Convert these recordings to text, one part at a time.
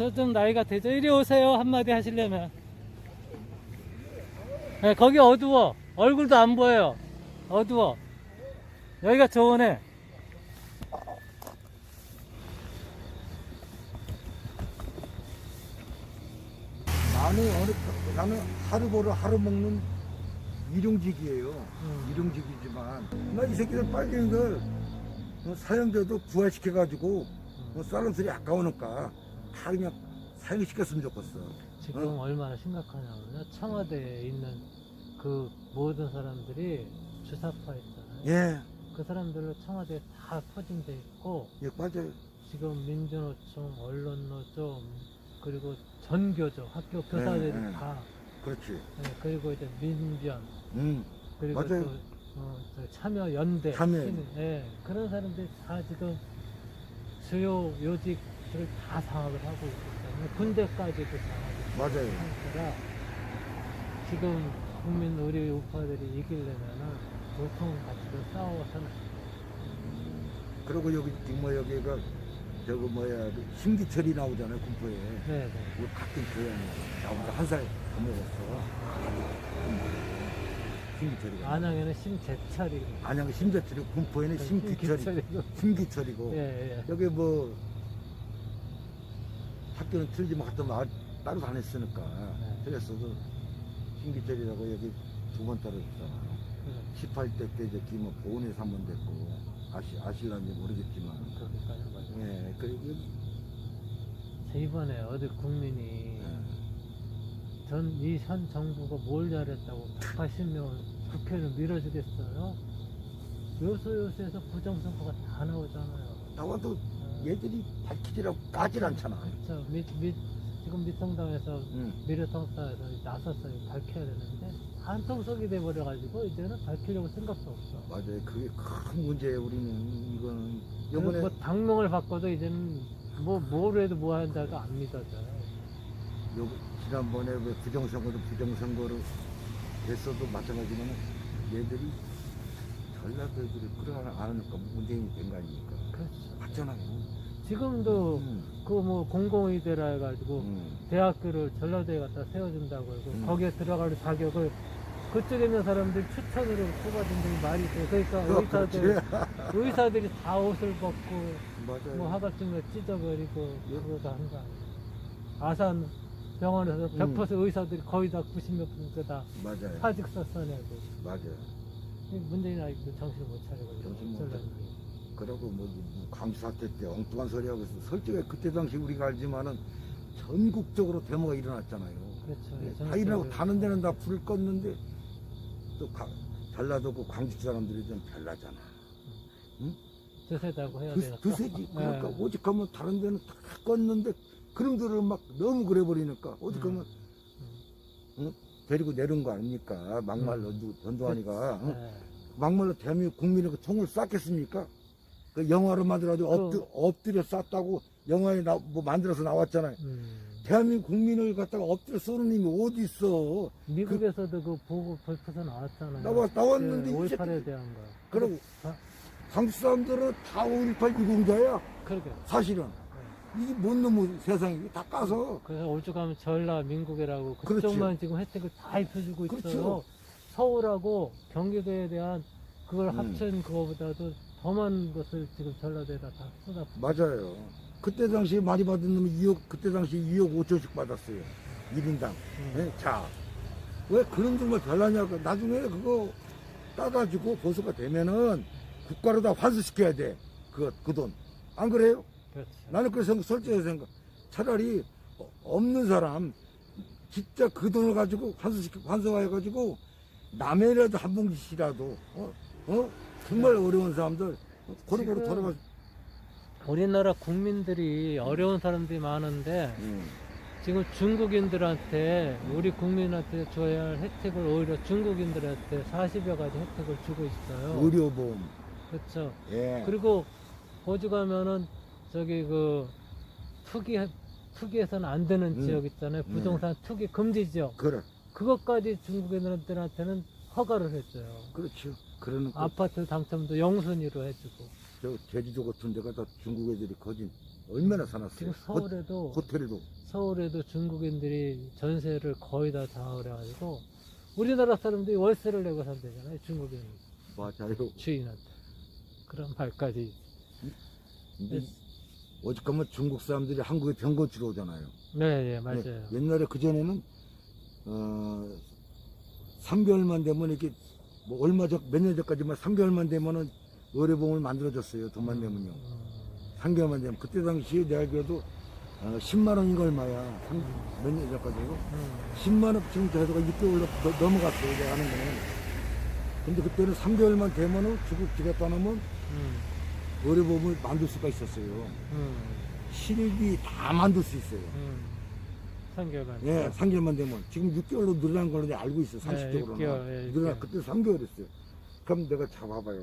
저 좀 나이가 되죠. 이리 오세요. 한마디 하시려면. 네, 거기 어두워. 얼굴도 안 보여요. 어두워. 여기가 좋으네. 나는 어느 나는 하루 벌어 하루 먹는 일용직이에요. 음. 일용직이지만 나 이 새끼들 빨갱이들 어, 사형제도 부활시켜가지고 어, 쌀음술이 아까우니까 다 그냥 사형시켰으면 좋겠어. 지금 얼마나 심각하냐면요. 청와대에 있는 그 모든 사람들이 주사파 있잖아요. 예, 그 사람들로 청와대에 다 포진돼 있고 예 맞아요. 지금 민주노총, 언론노조 그리고 전교조, 학교 교사들이 네, 네. 다 그렇지. 네, 그리고 이제 민변 음, 그리고 맞아요. 또 어, 저 참여연대. 시민, 예, 그런 사람들이 다 지금 주요 요직들을 다 장악을 하고 있기 때문에 군대까지도 장악을 맞아요. 한 상태라 지금 국민 우리 우파들이 이기려면은 보통 가치로 싸워서는 그리고 여기 뭐 여기가 저거 뭐야 그 심기철이 나오잖아요 군포에. 네, 네. 우리 같은 교양이야. 나보다 한살 더 먹었어. 심기철이가. 안양에는 심재철이 안양 심재철이고 군포에는 심기철이. 심기철이고 심기철이고. 예, 예. 여기 뭐 학교는 틀리지만 갖다 마 따로 다녔으니까 네. 틀렸어도 심기철이라고 여기 두 번 떨어졌잖아. 그 18대 때 이제 김은 보훈에서 한 번 됐고 아시 아실란지 모르겠지만 그러니까요, 맞아요. 예 그리고 저 이번에 어디 국민이 예. 전 이 현 정부가 뭘 잘했다고 180명을 국회를 밀어주겠어요? 요소 요소에서 부정선거가 다 나오잖아요. 나와도 어, 얘들이 밝히지라고 까질 않잖아. 그렇죠. 미, 미, 지금 미통당에서 응. 미래통당에서 나섰어요. 밝혀야 되는데 한통속이 돼버려가지고 이제는 밝히려고 생각도 없어. 맞아요. 그게 큰 문제예요. 우리는 이거는 요번에 뭐 당명을 바꿔도 이제는 뭐뭘 해도 뭐 한다고 안 믿어져요. 요 지난번에 왜 부정선거도 부정선거로 됐어도 마찬가지면 얘들이 전라도 애들이 끌어안 하니까 문재인이 된 거 아닙니까? 그렇죠. 맞잖아요. 지금도 음. 그뭐 공공의대라 해가지고 음. 대학교를 전라도에 갖다 세워준다고 해서 음. 거기에 들어갈 자격을 그쪽에 있는 사람들 추천으로 뽑아준다는 말이 돼. 그러니까 어, 의사들, 그렇지. 의사들이 다 옷을 벗고 맞아요. 뭐 하갑증을 찢어버리고 예. 그러다 하는 거 아니에요. 아산 병원에서 음. 100% 의사들이 거의 다 90몇 분다 맞아요. 사직서 써내고 맞아요. 이 문재인 아직도 정신을 못 차리고 정신 못 전라도에. 그러고 뭐, 뭐 광주 사태 때 엉뚱한 소리 하고 있어. 솔직히 그때 당시 우리가 알지만은 전국적으로 데모가 일어났잖아요. 그렇죠. 다 일어나고. 다른 데는 다 불을 껐는데 또 가, 전라도 그 광주 사람들이 좀 별나잖아. 드세다고 해야 드, 되나? 드세지. 그러니까 예. 오직하면 다른 데는 다 껐는데 그놈들은 막 너무 그래 버리니까 음. 오직하면 응? 데리고 내려온 거 아닙니까? 막말로 누- 전두환이가 응? 예. 막말로 대한민국 국민의 그 총을 쐈겠습니까? 그 영화로 만들어가지고 그- 엎드, 엎드려 쐈다고 영화에 나, 뭐 만들어서 나왔잖아요. 음. 대한민국 국민을 갖다가 엎드려 쏘는 힘이 어디 있어? 미국에서도 그 보고 벌써서 나왔잖아요. 나와, 나왔는데 그이 5.18에 새끼- 대한 거. 그러고 아, 한국 사람들은 다 5.18 유공자야. 그러게. 사실은. 이게 뭔 놈의 세상이 다 까서. 그래서 오죽하면 전라 민국이라고 그렇죠. 그쪽만 지금 혜택을 다 입혀주고 있어요. 그렇죠. 서울하고 경기도에 대한 그걸 음. 합친 그거보다도 더 많은 것을 지금 전라도에다 다 쏟아. 맞아요. 그때 당시에 많이 받은 놈이 2억, 그때 당시 2억 5천씩 받았어요. 1인당. 음. 자, 왜 그런 정말 별나냐고. 나중에 그거 따가지고 보수가 되면은 국가로 다 환수시켜야 돼. 그, 그 돈. 안 그래요? 그렇죠. 나는 그래서 생각, 솔직히 생각. 차라리 어- 없는 사람, 진짜 그 돈을 가지고 환수시켜, 환수해가지고 남해라도 한 봉지씩이라도, 어? 어? 정말 어려운 사람들, 고루고루 돌아가. 우리나라 국민들이 어려운 사람들이 많은데 음. 지금 중국인들한테 우리 국민한테 줘야 할 혜택을 오히려 중국인들한테 40여 가지 혜택을 주고 있어요. 의료보험. 그렇죠. 예. 그리고 호주 가면은 저기 그 투기 투기해서는 안 되는 음. 지역 있잖아요. 부동산 투기 금지 지역. 그래. 그것까지 중국인들한테는 허가를 해줘요. 그렇죠. 그러니까 아파트 당첨도 영순위로 해주고. 저 제주도 같은 데 가 다 중국 애들이 거진 얼마나 사놨어요. 지금 서울에도 호, 텔에도 서울에도 중국인들이 전세를 거의 다 장악을 해가지고 우리나라 사람들이 월세를 내고 산대잖아요. 중국인 맞아요. 주인한테 그런 말까지. 근데 오직하면 중국 사람들이 한국에 병거치러 오잖아요. 네, 네, 맞아요. 네, 옛날에 그 전에는 어 3개월만 되면 이렇게 뭐 얼마 전 몇 년 전까지만 3개월만 되면은 의료보험을 만들어줬어요. 돈만 내면요. 음, 3개월만 되면 그때 당시에 내가 알기로도 어, 10만 원인가 얼마야. 몇 년 전까지고 음, 10만 원 지금 제도가 6개월로 넘어갔어요. 내가 하는 거는. 근데 그때는 3개월만 되면은 주국 지가 떠나면 음, 의료보험을 만들 수가 있었어요. 음, 실비 다 만들 수 있어요. 음. 3개월만. 예, 3개월만 되면. 지금 6개월로 늘어난 걸로 내가 알고 있어, 네, 상식적으로는. 육개월, 예, 늘어나, 육개월. 그때 3개월이었어요. 그럼 내가 잡아봐요.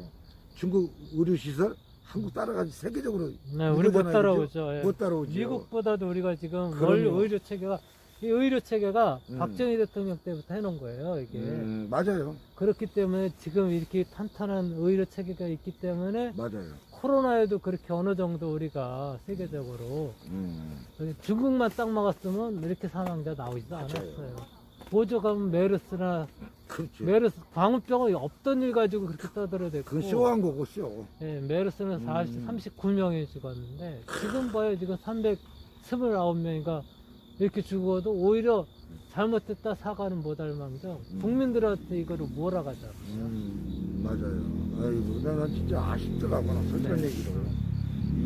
중국 의료시설, 한국 따라가지 세계적으로. 네, 우리 못 따라오죠. 예. 못 따라오죠. 미국보다도 우리가 지금 그럼요. 월 의료 체계가 이 의료 체계가 음. 박정희 대통령 때부터 해놓은 거예요. 이게 음, 맞아요. 그렇기 때문에 지금 이렇게 탄탄한 의료 체계가 있기 때문에 맞아요. 코로나에도 그렇게 어느 정도 우리가 세계적으로 음, 중국만 딱 막았으면 이렇게 사망자 나오지도. 않았어요. 보조 가면 메르스나 그렇죠. 메르스 광우병은 없던 일 가지고 그렇게 떠들어댔고 그건 쇼한 거고, 쇼. 예, 메르스는 40, 음. 39명이 죽었는데 지금 봐요 지금 329명인가 이렇게 죽어도 오히려 잘못됐다 사과는 못할 망정 음. 국민들한테 이거를 몰아가자 음, 맞아요. 아이고, 난 진짜 아쉽더라고 나, 솔직한 네. 얘기로.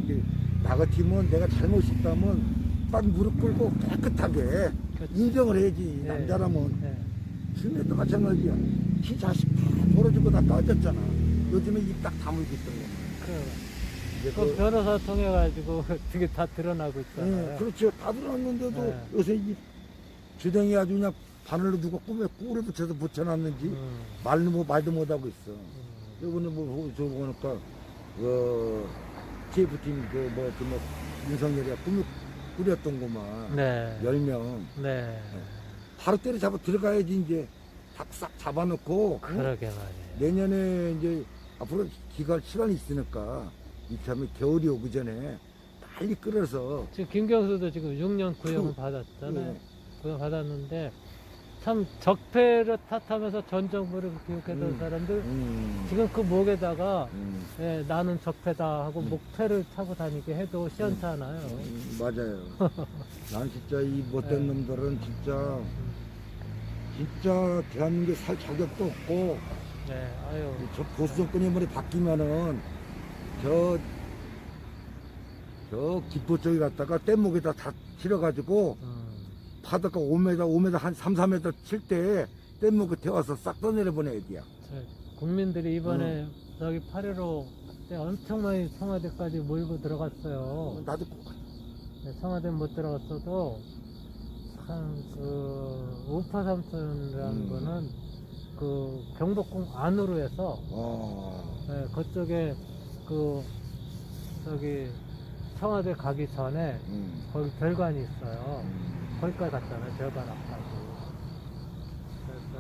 이게, 나 같으면 내가 잘못 있다면 딱 무릎 꿇고 깨끗하게 인정을 해야지, 네. 남자라면. 예. 주님도 마찬가지야. 지 자식 다 벌어지고 다 꺼졌잖아. 요즘에 입 딱 다물고 있던 거. 그, 그 그, 변호사 통해 가지고 그게 다 드러나고 예, 있잖아요 그렇죠. 다 들었는데도 네. 요새 이 주댕이 아주 그냥 바늘로 누가 꿈에 꿀에 붙여서 붙여놨는지 음, 말도 못, 말도 못하고 있어. 음. 요번에 뭐, 저 보니까, 그, TF팀 그, 뭐, 그, 뭐, 윤석열이가 꿈을 꾸렸던구만. 네. 열 10명. 네. 바로 때려잡아 들어가야지, 이제. 싹싹 잡아놓고. 응? 그러게 말이에요. 내년에 이제 앞으로 기간 시간이 있으니까 이참에 겨울이 오기 전에 빨리 끌어서 지금 김경수도 지금 6년 구형을 그, 받았잖아요. 예. 구형 받았는데 참 적폐를 탓하면서 전 정부를 기억했던 음. 사람들 음, 지금 그 목에다가 음, 예, 나는 적폐다 하고 음. 목패를 차고 다니게 해도 시원찮아요. 음, 맞아요. 난 진짜 이 못된 네. 놈들은 진짜 진짜 대한민국에 살 자격도 없고 네, 아유. 저 보수 정권이 이번에 바뀌면은 저, 저 기포 쪽에 갔다가 뗏목에다 다 실어가지고 음, 바닷가 5m, 5m 한 3, 4m 칠 때 뗏목에 태워서 싹 떠내려 보내야 돼요. 저 국민들이 이번에 저기 8.15 때 엄청 많이 청와대까지 몰고 들어갔어요. 나도 네, 청와대 못 들어갔어도 참그 우파 삼촌이라는 음. 거는 그 경복궁 안으로 해서 어, 네, 그쪽에 그 저기 청와대 가기 전에 음, 거기 별관이 있어요. 음, 거기까지 갔잖아요. 별관 앞까지. 그래서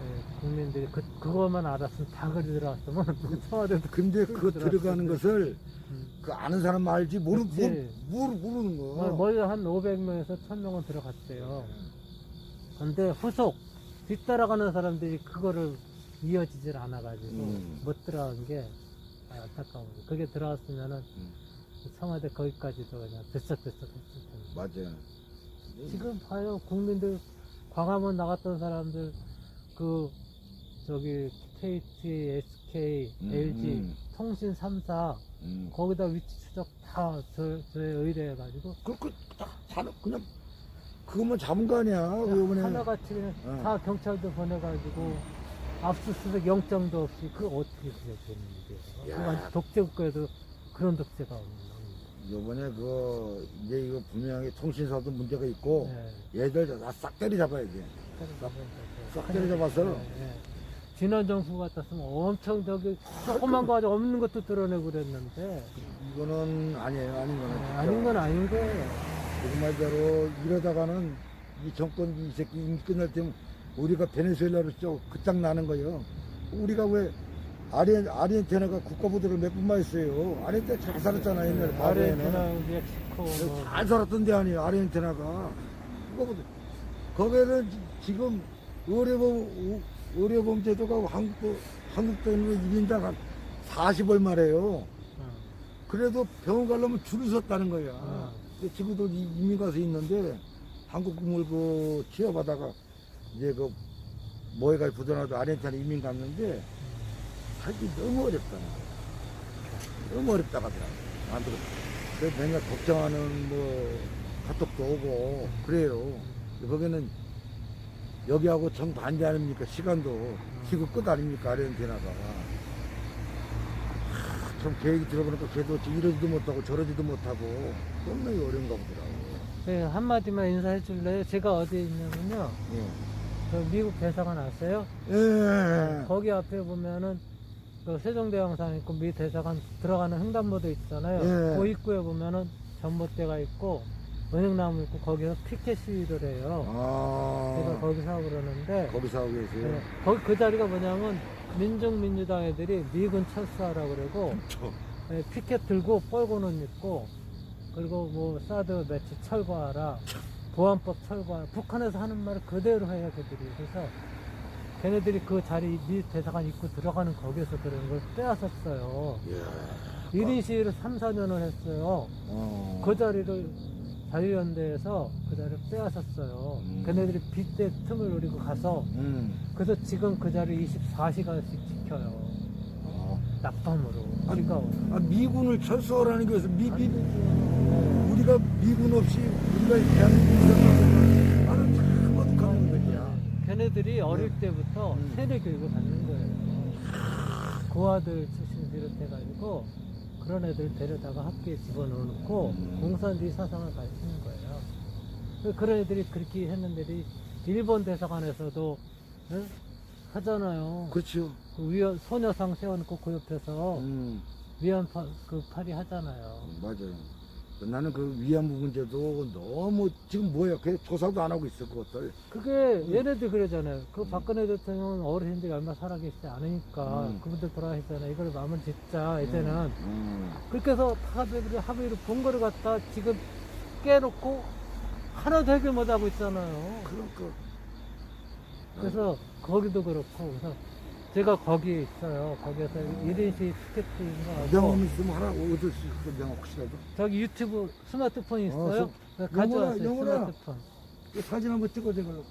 네, 국민들이 그 그것만 알았으면 다 그리 들어왔으면 청와대도 근데 그거 들어갔을 들어가는. 것을 음. 그 아는 사람 알지 모르 그치. 모르, 모르 모르는 거. 뭐, 멀리 한 500명에서 1000명은 들어갔대요. 근데 후속 뒤따라가는 사람들이 그거를 이어지질 않아가지고 음. 못 들어간 게 안타까운 거. 그게 들어왔으면은 음. 청와대 거기까지도 그냥 들썩들썩 했을 텐데. 맞아요. 지금 봐요 국민들 광화문 나갔던 사람들 그 저기 KT, SK, 음, LG 음, 통신 3사 음. 거기다 위치 추적 다 저, 저에 의뢰해가지고 그, 그, 다, 다, 그냥, 그것만 잡은 거 아니야, 이번에. 하나같이 그냥 어. 다 경찰도 보내가지고 압수수색 영장도 없이 그 어떻게 그게 되는 일이에요? 야. 완전 독재 국가에도 그런 독재가 없는. 요번에 그, 이제 이거 분명히 통신사도 문제가 있고, 네. 얘들 다싹 때려잡아야 돼. 싹 때려잡아서. 네, 네. 지난 정부 같았으면 엄청 저기 조그만 거 가지고 없는 것도 드러내고 그랬는데 이거는 아니에요, 아닌 거는. 네. 아닌 건 아닌 거예요. 그 말대로 이러다가는 이 정권 이 새끼 임기 끝날 때면 우리가 베네수엘라로 저 그짝 나는 거예요. 우리가 왜 아르헨, 아르헨티나가 국가부대를 몇 분만 했어요. 아르헨티나 잘 살았잖아요, 옛날에. 아르헨티나, 과거에는. 멕시코, 뭐. 잘 살았던 데 아니에요, 아르헨티나가. 국가부대. 거기는 지- 지금 의료범, 의료범 제도가 한국, 한국 돈으로 1인당 한 40얼마래요. 응. 그래도 병원 가려면 줄을 섰다는 거야. 어. 근데 지금도 이- 이민 가서 있는데 한국 국물 그 취업하다가 이제 그 뭐에 가 부도나도 아르헨티나 이민 갔는데 살기 너무 어렵다. 너무 어렵다 하더라고. 안 들어. 그래서 맨날 걱정하는 뭐 카톡도 오고 그래요. 거기는 여기하고 정반대 아닙니까? 시간도 지구 끝 아닙니까? 아르헨티나가. 하, 참 계획이 들어보니까 걔도 이러지도 못하고 저러지도 못하고 너무나 어려운가 보더라고. 네, 한마디만 인사해 줄래요? 제가 어디에 있냐면요. 예. 저 미국 대사관 아세요? 예. 거기 앞에 보면은 그 세종대왕상 있고 미 대사관 들어가는 횡단보도 있잖아요. 예. 그 입구에 보면은 전봇대가 있고 은행나무 있고 거기서 피켓 시위를 해요. 제가 아. 거기서 하고 그러는데 거기서 하고 계세요? 네, 거기 그 자리가 뭐냐면 민중민주당 애들이 미군 철수하라고 그러고 저, 네, 피켓 들고 뻘고는 있고 그리고 뭐 사드 매치 철거하라 보안법 철거하라 북한에서 하는 말을 그대로 해요 걔들이 그래서 걔네들이 그 자리 미 대사관 입구 들어가는 거기에서 그런 걸 빼앗았어요. 1인 시위를 3, 4년을 했어요 어. 그 자리를 자유연대에서 그 자리를 빼앗았어요 음. 걔네들이 빗대 틈을 노리고 가서 음. 그래서 지금 그 자리 24시간씩 지켜요 어. 낮밤으로 아, 오고 아, 미군을 철수하라는 게 그래서 미, 안 미. 우리가 미군 없이 우리가 대한민국이 있 걔네들이 어릴 때부터 음. 세뇌 교육을 받는 거예요. 고아들 출신 비롯해가지고 그런 애들 데려다가 학교에 집어넣고 음. 공산주의 사상을 가르치는 거예요. 그- 그런 애들이 그렇게 했는데 일본 대사관에서도 응? 하잖아요. 그렇죠. 그 위원 소녀상 세워놓고 그 옆에서 음, 위안 파, 그 파리 하잖아요. 맞아요. 나는 그 위안부 문제도 너무 지금 뭐야? 그 조사도 안 하고 있어 그것들. 그게 얘네들 그러잖아요. 그 박근혜 대통령은 어르신들이 얼마 살아계시지 않으니까 음. 그분들 돌아가시잖아요. 이걸 마음을 짓자 이제는 음. 그렇게 해서 합의를 합의를 본 거를 갖다 지금 깨놓고 하나도 해결 못 하고 있잖아요. 그러니까. 그래서 거기도 그렇고 그래서 제가 거기에 있어요. 거기에서 1인시 티켓팅거 하고 명함 있으면 하라고 얻을 수 있어 명함 혹시라도. 저기 유튜브 스마트폰 어, 있어요? 저- 네, 가져왔어요. 영훈아, 영훈아. 스마트폰. 이 사진 한번 찍어줘 그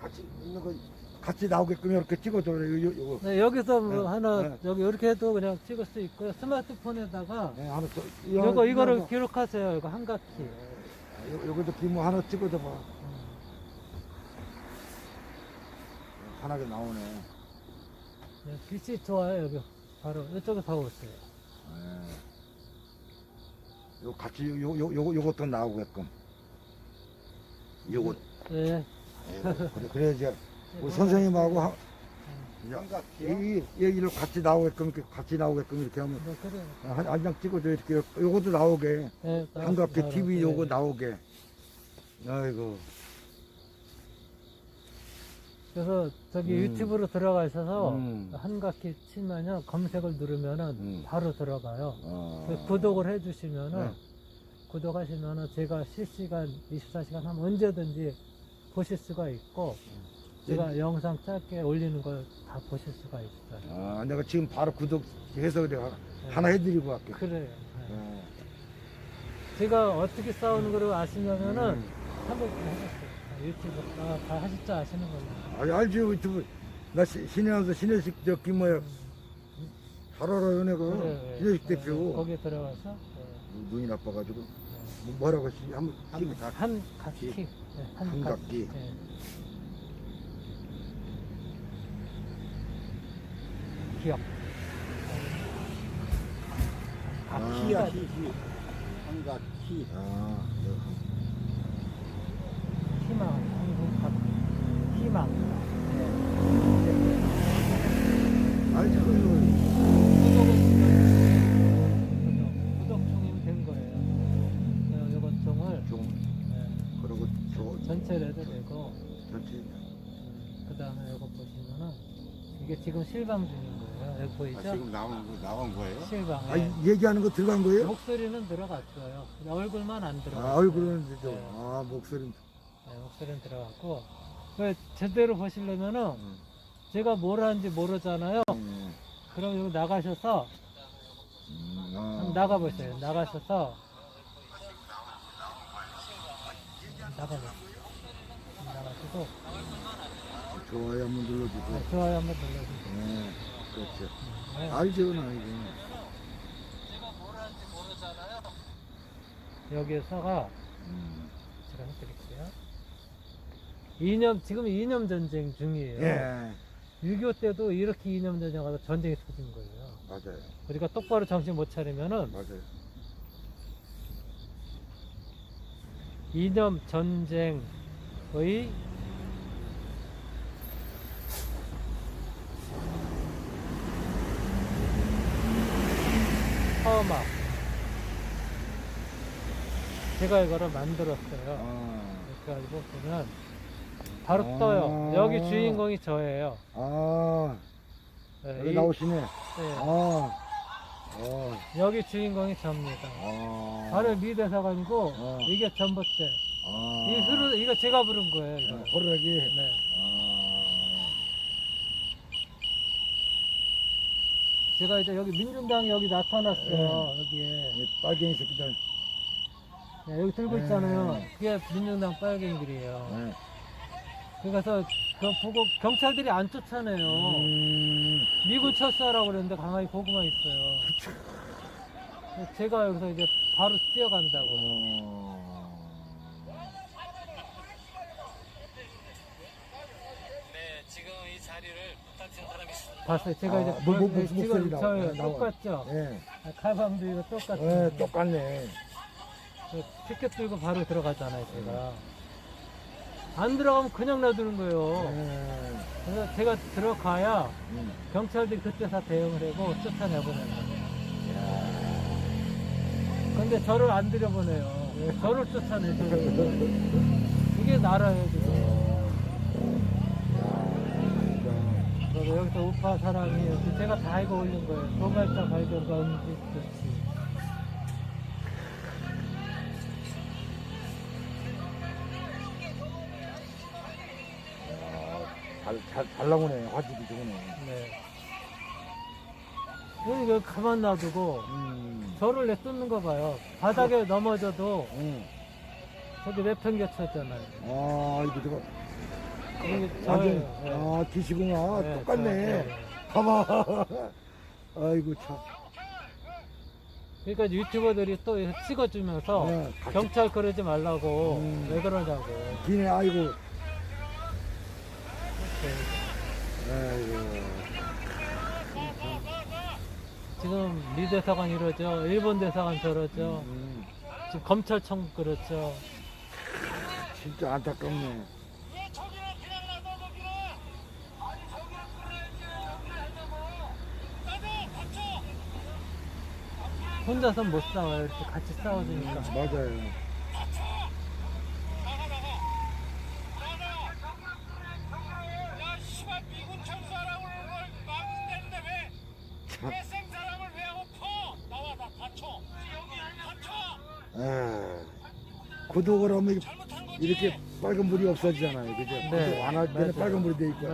같이 있는 거 같이 나오게끔 이렇게 찍어줘 요, 요, 요. 네, 여기서 뭐 네, 하나 네. 여기 이렇게 해도 그냥 찍을 수 있고요. 스마트폰에다가 네, 하나 더. 이거 이거를 이거, 기록하세요. 이거 한각기. 요- 요것도 기모 하나 찍어줘 봐. 하나가 나오네. 네, 빛이 좋아요 여기 바로 이쪽에 서 오세요. 네. 요 같이 요, 요, 요, 요것도 나오게끔. 요것. 네. 그래, 그래 이제 우리 선생님하고 하, 이제 이, 이, 여기를 같이 나오게끔 이렇게 같이 나오게끔 이렇게 하면 네, 그래요. 한, 한 장 찍어줘 이렇게 요것도 나오게 네, 한갑게. TV 네. 요거 나오게 아이고 그래서 저기 음. 유튜브로 들어가셔서 음. 한각기 치면요 검색을 누르면은 음. 바로 들어가요. 어. 그 구독을 해주시면은 네. 구독하시면은 제가 실시간 24시간 하면 언제든지 보실 수가 있고 제가 네. 영상 짧게 올리는 걸 다 보실 수가 있어요. 아 내가 지금 바로 구독해서 내가 네. 하나 해드리고 갈게 그래요. 네. 어. 제가 어떻게 싸우는 걸 아시냐면은 음. 한번 해봤어요. 유튜브 아, 다 하실 줄 아시는 거예요. 아, 알지 유튜브 나 시- 신의 한서 신혜식 저 김모야 잘 알아요 내가 신혜식 네, 대표 거기에 들어가서 네. 눈이 나빠가지고 뭐- 뭐라고 하시 한번 다한 각기 네, 한한 각- 각기. 네. 기억 아, 아, 키가 키, 키. 한각 키. 아, 희망 한국 각 희망 네. 아니 그 구독은 구독 중이면 된 거예요. 네, 요거 종을 좀 네, 그러고 저 전체를 해도 되고 전체 그 다음에 이거 보시면은 이게 지금 실방 중인 거예요. 여기 아, 보이죠? 지금 나온 거 나온 거예요? 실방. 아, 예. 얘기하는 거 들어간 거예요? 목소리는 들어갔어요. 얼굴만 안 들어갔어요. 아, 얼굴은 되죠. 네. 아, 목소리. 네, 목소리는 들어갔고 그 제대로 보시려면은 음. 제가 뭘 하는지 모르잖아요. 음, 그럼 여기 나가셔서 음, 한번 아. 나가보세요. 나가셔서 나가보세요. 나가시고 좋아요 한번 눌러주고. 네, 좋아요 한번 눌러주세요. 네, 그렇죠. 네. 알죠, 나 이거. 여기에서가 음. 제가 해드릴게요. 이념 지금 이념 전쟁 중이에요. 예, 6.25 때도 이렇게 이념 전쟁하다 전쟁이 터진 거예요. 맞아요. 우리가 똑바로 정신 못 차리면은 맞아요. 이념 전쟁의 허막 제가 이거를 만들었어요. 아, 이렇게 가지고 보면 바로 아. 떠요. 여기 주인공이 저예요. 아, 네, 여기 이- 나오시네. 네, 아, 어, 여기 주인공이 접니다. 아. 바로 미대사관이고 어. 이게 전봇대. 아. 이 흐르 이거 제가 부른 거예요. 이거. 아, 호루라기. 네. 제가 이제 여기 민중당이 여기 나타났어요. 네. 여기에 이 빨갱이 새끼들. 네, 여기 들고 네. 있잖아요. 그게 민중당 빨갱이들이에요. 네. 그래서 그 보고 경찰들이 안 쫓아내요. 음, 미군 철수하라고 그랬는데 가만히 보고만 있어요. 제가 여기서 이제 바로 뛰어간다고. 어. 네, 지금 이 자리를 부탁한 사람이 봤어요. 제가 아, 이제 뭐, 뭐, 네, 목소리 지금 저예요. 나와. 똑같죠? 예, 가방도 이거 똑같죠? 예, 똑같네. 그 티켓 들고 바로 들어가잖아요, 제가. 안 들어가면 그냥 놔두는 거예요. 예, 그래서 제가 들어가야 음. 경찰들이 그때 다 대응을 하고 쫓아내보내는 거예요. 근데 저를 안 들여보내요. 저를 쫓아내죠. 이게 나라예요, 지금. 그래서 여기서 우파 사랑이 이렇게 제가 다 이거 올린 거예요. 도발자 발견과 음식 잘, 잘, 잘 나오네. 화질이 좋네. 네. 여기 가만 놔두고 음. 저를 내쫓는 거 봐요. 바닥에 넘어져도 음. 저기 내팽개쳤잖아요. 아, 이거 저거. 이게 완전, 저예요. 네. 아, 기시구나. 네, 똑같네. 저, 네. 봐봐. 아이고, 참. 그러니까 유튜버들이 또 이렇게 찍어주면서 네, 같이- 경찰 그러지 말라고 음. 왜 그러냐고. 기네, 아이고. 지금 미 대사관 이러죠. 일본 대사관 저러죠. 음, 지금 검찰청 그렇죠. 진짜 안타깝네. 혼자서 못 싸워요. 이렇게 같이 싸워주니까. 맞아요. 야, 씨발 미군 청사람을 막는데 왜? 참. 회생 사람을 왜 하고 퍼? 나와 나 다쳐. 여기 다쳐. 아, 구독을 하면 이렇게- 잘못한 거지. 이렇게 빨간 불이 없어지잖아요. 그죠? 구독 안할 때는 맞아요. 빨간 불이 돼 있고.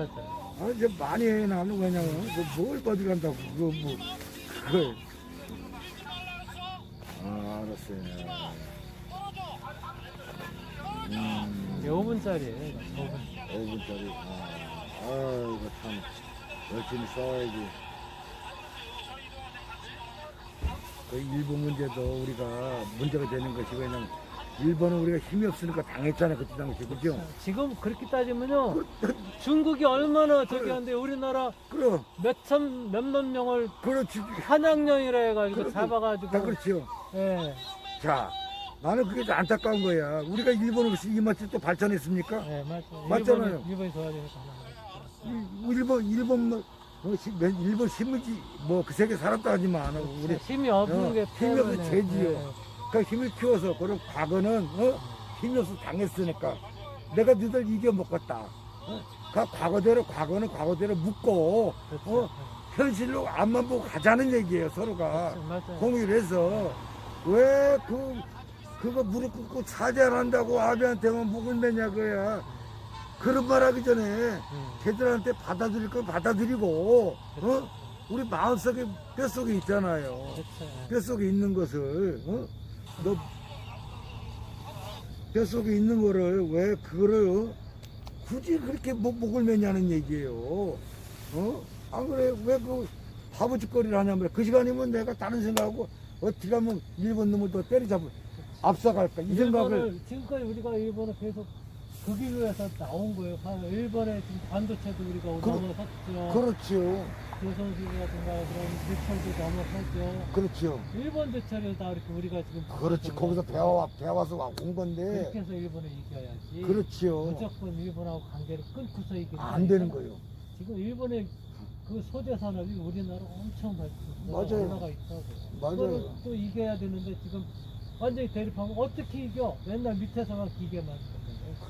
아, 이제 많이 해, 나는 왜냐면, 그뭘 어디간다고, 그거 뭐, 그걸. 아, 알았어요. 음, 이게 5분짜리예요. 5분. 5분짜리. 아, 아이고, 참. 열심히 싸워야지. 그 일본 문제도 우리가 문제가 되는 것이 왜냐면, 일본은 우리가 힘이 없으니까 당했잖아, 그때 당시, 그죠? 지금 그렇게 따지면요. 중국이 얼마나 저기 한데 우리나라 그럼, 몇천, 몇몇 명을 그렇지. 한양령이라 해가지고 그렇지. 잡아가지고. 다 그렇지요. 예. 자, 나는 그게 좀 안타까운 거야. 우리가 일본을 이마치 또 발전했습니까? 예, 맞죠. 맞잖아요. 일본이, 일본이. 일- 일본, 일본, 뭐, 뭐, 시- 맨- 일본 신문지, 뭐, 그 세계 살았다 하지만, 우리, 힘이 없는 어, 게 힘이 없는 때문에. 죄지요. 예. 그 힘을 키워서, 그리고 과거는, 어, 힘이 없어 당했으니까, 내가 너희들 이겨먹었다. 어? 그 과거대로 과거는 과거대로 묻고 그렇죠. 어, 현실로 앞만 보고 가자는 얘기예요 서로가. 맞아요. 공유해서 왜 그 그거 무릎 꿇고 사죄한다고 아비한테만 목을 매냐 그야 그런 말 하기 전에 음. 걔들한테 받아들일 건 받아들이고 어? 우리 마음속에 뼛속에 있잖아요 그렇죠. 뼛속에 있는 것을 어? 너 뼛속에 있는 거를 왜 그거를 어? 굳이 그렇게 목, 목을 매냐는 얘기예요 어? 안 그래 왜 그 바보 짓거리를 하냐 말이야 그 시간이면 내가 다른 생각하고 어떻게 하면 일본 놈을 더 때려잡을 앞서갈까 이 생각을 지금까지 우리가 일본을 계속 그 길로에서 나온 거예요. 바로 일본의 지금 반도체도 우리가 그- 넘어섰죠. 그렇지요 조선시대라든가 그런 밀철도 넘어섰죠. 그렇지요 일본 대체로 다 이렇게 우리가 지금 그렇지 바뀌었잖아요. 거기서 배워 배워서 와- 온 그렇게 건데 해서 일본을 이겨야지. 그렇지요 무조건 일본하고 관계를 끊고서 이기는 안 되는 거예요 지금 일본의 그 소재 산업이 우리나라 엄청 맞아요. 올라가 있다고. 맞아요. 그거를 또 이겨야 되는데 지금 완전히 대립하면 어떻게 이겨? 맨날 밑에서만 거예요.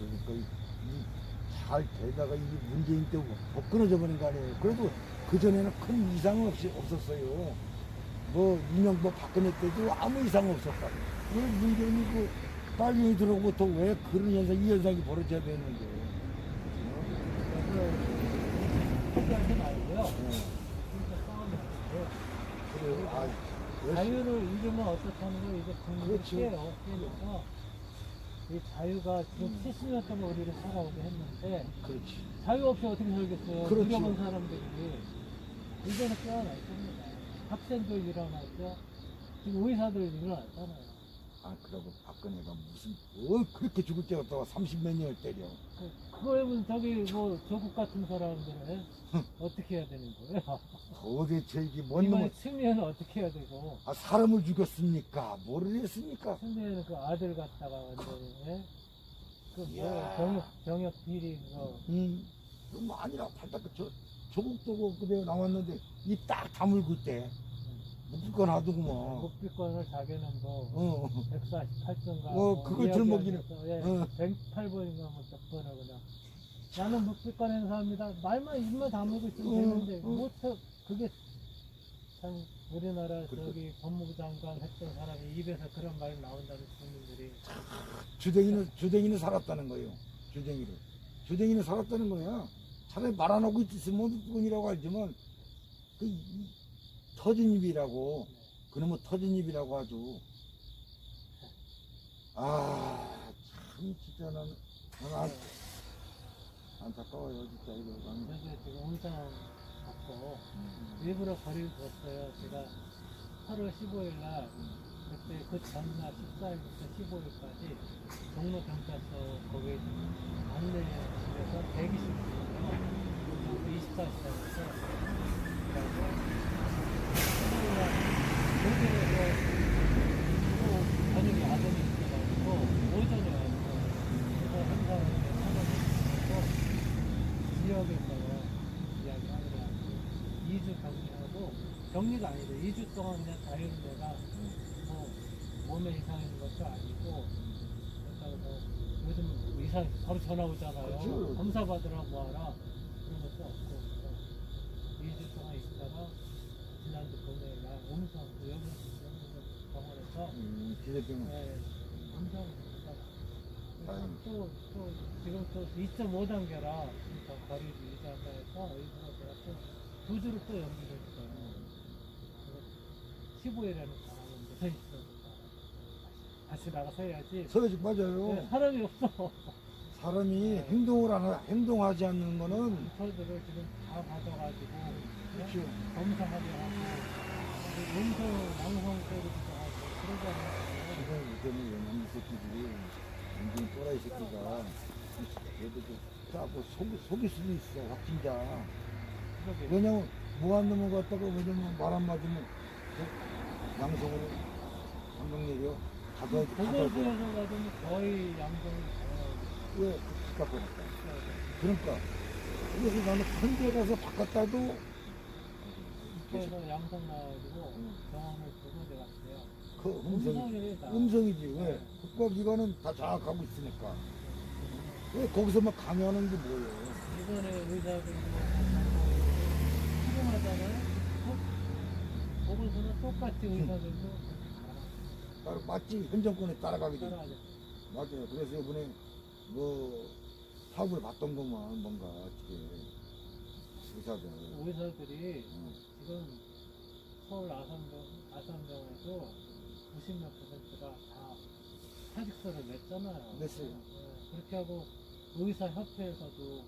그러니까 이- 이잘 되다가 이 문재인 때못 끊어져 버린 거 아니에요. 그래도 그 전에는 큰 이상은 없이 없었어요. 뭐 이명박 박근혜 때도 아무 이상 없었다. 왜 문재인이 그 빨리 들어오고 또왜 그런 현상 이 현상이 벌어져야 되는데? 포기하지 말고요. 그래요. 아, 자유를 잃으면 어떻다는 걸 이제 국민들이 그렇죠. 깨요. 깨니까 이 자유가 지금 70년 동안 우리를 살아오게 했는데 그렇지. 자유 없이 어떻게 살겠어요? 그렇죠. 누려본 사람들이 이제는 깨어날 겁니다. 학생들 일어났죠. 지금 의사들 일어났잖아요. 아, 그러고 박근혜가 무슨 뭘 그렇게 죽을 때 갔다가 30몇 년을 때려. 그, 그거면 저기 뭐 조국 같은 사람들은 어떻게 해야 되는 거예요? 도대체 이게 뭔 이번에 놈을 승리에는 어떻게 해야 되고 아, 사람을 죽였습니까? 뭐를 했습니까? 승리에는 그 아들 갖다가 완전히 예? 그 뭐, 이야. 병역 병역 비리 그거 음, 뭐 아니라 발딱 저 조국도 그대 나왔는데 이딱 다물고 있대. 묵을 건 하더구먼. 묵비권을 자기는 뭐 어, 148번가 어, 그걸 들먹이네. 예, 어. 108번인가 뭐몇 번을 그냥 나는 묵비권 행사합니다 말만 입만 다물고 있으면 어, 되는데 어. 못해 그게 참 우리나라 그렇죠. 저기 법무부 장관 했던 사람이 입에서 그런 말이 나온다는 국민들이 주댕이는 주댕이는 살았다는 거예요. 주댕이를 주댕이는 살았다는 거야. 차라리 말 안 하고 있으면 묵은이라고 알지만 그 이- 터진 입이라고 그놈은 터진 입이라고 하죠. 아, 참 진짜 나는 나는 안, 안타까워요 진짜 이거 나는. 그래서 지금 혼자 음. 일부러 거리를 뒀어요. 제가 8월 15일 날 그때 그 전날 14일부터 15일까지 종로 경찰서 거기 안내실에서 대기실 있어요. 24시간에서 그리고 15일날 독일에서 또 저녁에 야전이 있어가지고 오전에 와서 그거 행사를 참여해서 지역에서 이야기하느라 2주 격리하고 격리가 아니고 2주 동안 그냥 자유를 내가 뭐 몸에 이상 있는 것도 아니고 뭐 요즘 뭐 이상 바로 전화 오잖아요 그렇죠. 검사 받으라고 와라 그런 것도 없고 그래서 2주 동안 있다가 지난주 그 여기 병원에서 음, 기대병 네, 음성 다행이다. 또, 또 지금 또 2.5단계라 그러니까 거리를 유지한다 해서 일부러 제가 또두 주를 또 연기했어요. 15일에는 가라는데 서 있어. 다시 나가서 해야지. 서해지 맞아요. 네, 사람이 없어. 사람이 행동을 안 하- 행동하지 않는 거는 인터들을 지금 다 받아가지고 그렇죠. 검사하게 하고 음성 양성 때리기도 하고 그러잖아요. 지금 이제는 왜냐면 이 새끼들이 완전 또라이 새끼가 얘도 좀 짜고 속, 속일 수도 있어 확진자. 왜냐면 무한 놈을 갖다가 왜냐면 말 안 맞으면 그 양성으로 한명 내려 가둬야 돼 보건소에서 가더니 거의 양성이. 왜 그렇게 보니까 그러니까 그래서 나는 큰데 가서 바꿨다도 그래서 양성 나와가지고 응. 병원을 두고 들어갔어요. 그 음성이. 음성이지 왜 국가기관은 다 장악하고 있으니까 왜 거기서만 강요하는 게 뭐예요? 이번에 의사들이 수긍하잖아요. 거기서는 똑같이 의사들도 따라 맞지 현 정권에 따라가게 돼. 맞아요. 그래서 이번에 뭐 사업을 받던 것만 뭔가 어떻게 의사들. 의사들이 응. 서울 아산병, 아산병에도 90몇 퍼센트가 다 사직서를 냈잖아요. 냈어요. 네, 그렇게 하고 의사협회에서도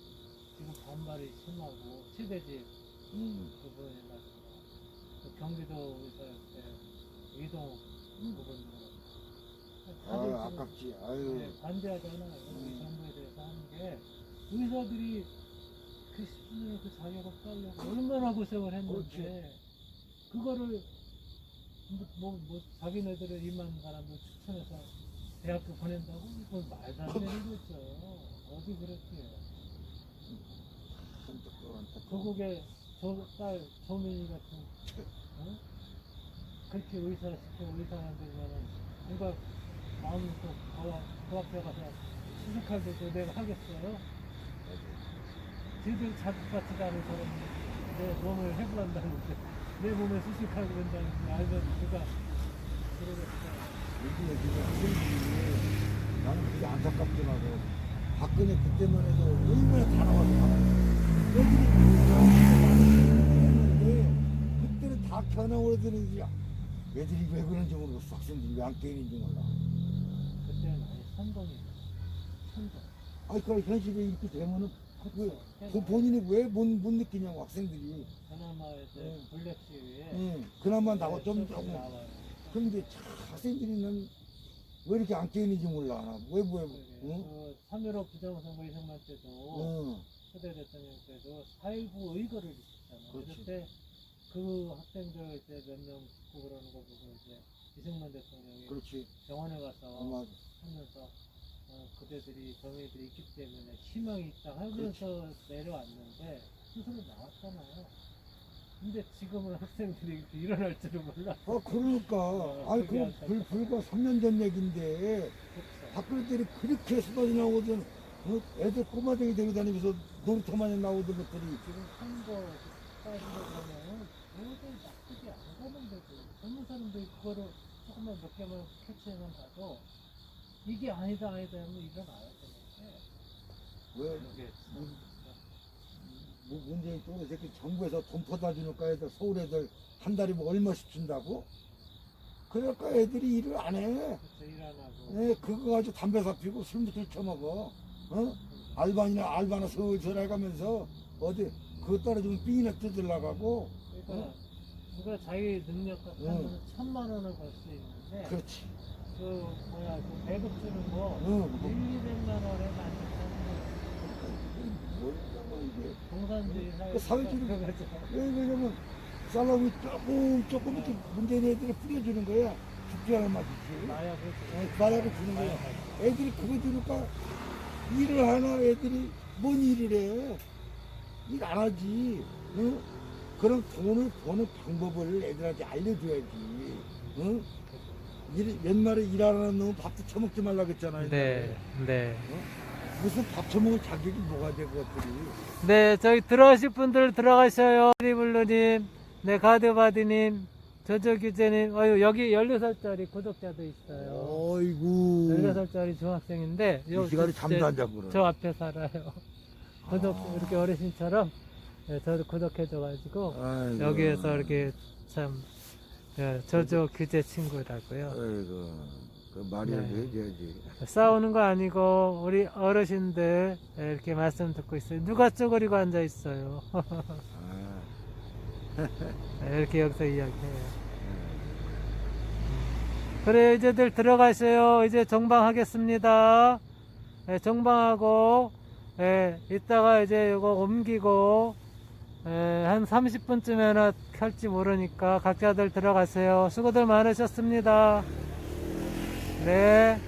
지금 반발이 심하고 치대집 음. 부분이라든가 또 경기도 의사협회 이동 음. 부분도 아 아깝지. 아유. 네, 반대하잖아요. 음. 이 정부에 대해서 하는 게 의사들이 그 10년의 그 자격을 따려고 얼마나 고생을 했는데 그 거를 뭐, 뭐, 뭐 자기네들을 임한 사람들 추천해서 대학교 보낸다고 이건 말도 안 되는 거죠. 어디 그렇게 조국의 저딸 조민이 같은 어? 그렇게 의사 시켜 의사들면은 누가 마음이 또그 앞에 가서 수색할 때도 내가 하겠어요? 쟤들 자극받지도 않은 사람이 내 몸을 해부한다는데 내 몸에 수식하고 그런다는 걸 알면 누가 그러겠어 요즘에 지금 학생들이 나는 그게 안타깝더라고. 박근혜 그때만 해도 얼마나 다 나와서 애들이 그때는 다 겨나오더니 애들이 왜 그런지 모르겠어. 학생들이 왜 안 깨는지 몰라. 그때는 아니 선동이 선동 아니, 그 현실에 이렇게 되면은 그렇죠 그 본인이 왜 못 못 느끼냐고 학생들이. 그나마 이제 응. 블랙 응. 그나마 나와 좀 조금 조금. 나와요 그런데 참 학생들이는 왜 이렇게 안 깨는지 몰라. 왜, 왜, 응? 그3.15 부정선거 이승만 때도 응. 초대 대통령 때도 4.19 의거를 있었잖아요. 그렇지. 그때 그 학생들 이제 몇명 죽고 그러는 거 보고 이제 이승만 대통령이 그렇지. 병원에 가서 어, 맞아. 하면서 어, 그대들이 정의들이 있기 때문에 희망이 있다 하면서 내려왔는데 스스로 나왔잖아요. 근데 지금은 학생들이 일어날 줄은 몰라. 아, 그러니까. 아니, 그, 불, 불과 3년 전 얘기인데, 그렇죠. 학교들이 그렇게 수다지 나오던, 어, 애들 꼬마쟁이 데리고 다니면서 놀이터만에 나오던 것들이, 지금 선거 보면 애들 납득이 안 가는데도 젊은 사람들이 그거를 조금만 몇 개만 캐치해만 봐도 이게 아니다 아니다 하면 일어나야 되는데 왜, 이게 문- 뭐 문재인 쪽으로 새끼 정부에서 돈 퍼다 주니까 애들, 서울 애들 한 달에 뭐 얼마씩 준다고? 그러니까 애들이 일을 안 해. 그쵸 일어나고 네, 그거 가지고 담배 사 피고 술도 처먹어. 어? 알바니나 알바나 슬슬 해가면서 어디 그거 떨어지면 삥이나 뜯으려고 그러니까 어? 누가 자기 능력 같으면 응. 천만 원을 벌 수 있는데 그렇지. 그 뭐야 그 배급 주는 거 응. 뭐, 1, 200만 원에 만족하는 뭐냐면 이게 그 사회주의- 그거죠. 왜 그러냐면 살라미 조금 조금 이렇게 문재인 애들이 뿌려주는 거야. 죽지 않을 맛이지. 그렇죠. 어, 마약을 주는 거야. 애들이 그거 주니까 일을 하나 애들이 뭔 일을 해? 일 안 하지. 응? 그런 돈을 버는 방법을 애들한테 알려줘야지. 응? 일, 옛날에 일하는 놈은 밥도 처먹지 말라 그랬잖아요. 네, 네. 무슨 밥 처먹을 자격이 뭐가 돼, 그것들이. 네, 저기 들어가실 분들 들어가셔요. 리블루님, 네, 가드바디님, 저저규제님, 어유 여기 14살짜리 구독자도 있어요. 어이구. 14살짜리 중학생인데, 이 시간에 잠도 안 자고 그래. 저 앞에 살아요. 구독, 아. 이렇게 어르신처럼, 네, 저를 구독해줘가지고, 아이고. 여기에서 이렇게 참, 네, 저저 규제 친구라고요. 아이고. 그 말이라도 네. 해줘야지. 싸우는 거 아니고, 우리 어르신들 이렇게 말씀 듣고 있어요. 누가 쪼그리고 앉아 있어요. 아. 네, 이렇게 여기서 이야기해요. 그래 이제들 들어가세요. 이제 정방하겠습니다. 예, 정방하고 예, 이따가 이제 이거 옮기고 예, 한 30분쯤에나 켤지 모르니까 각자들 들어가세요. 수고들 많으셨습니다. 네.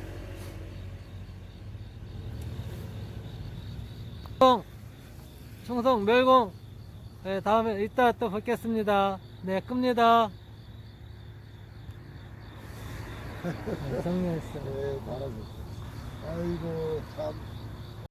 충성 멸공. 네, 다음에 이따 또 뵙겠습니다. 네, 끕니다. 네, 정리했어요. 네, 말하고. 아이고, 참.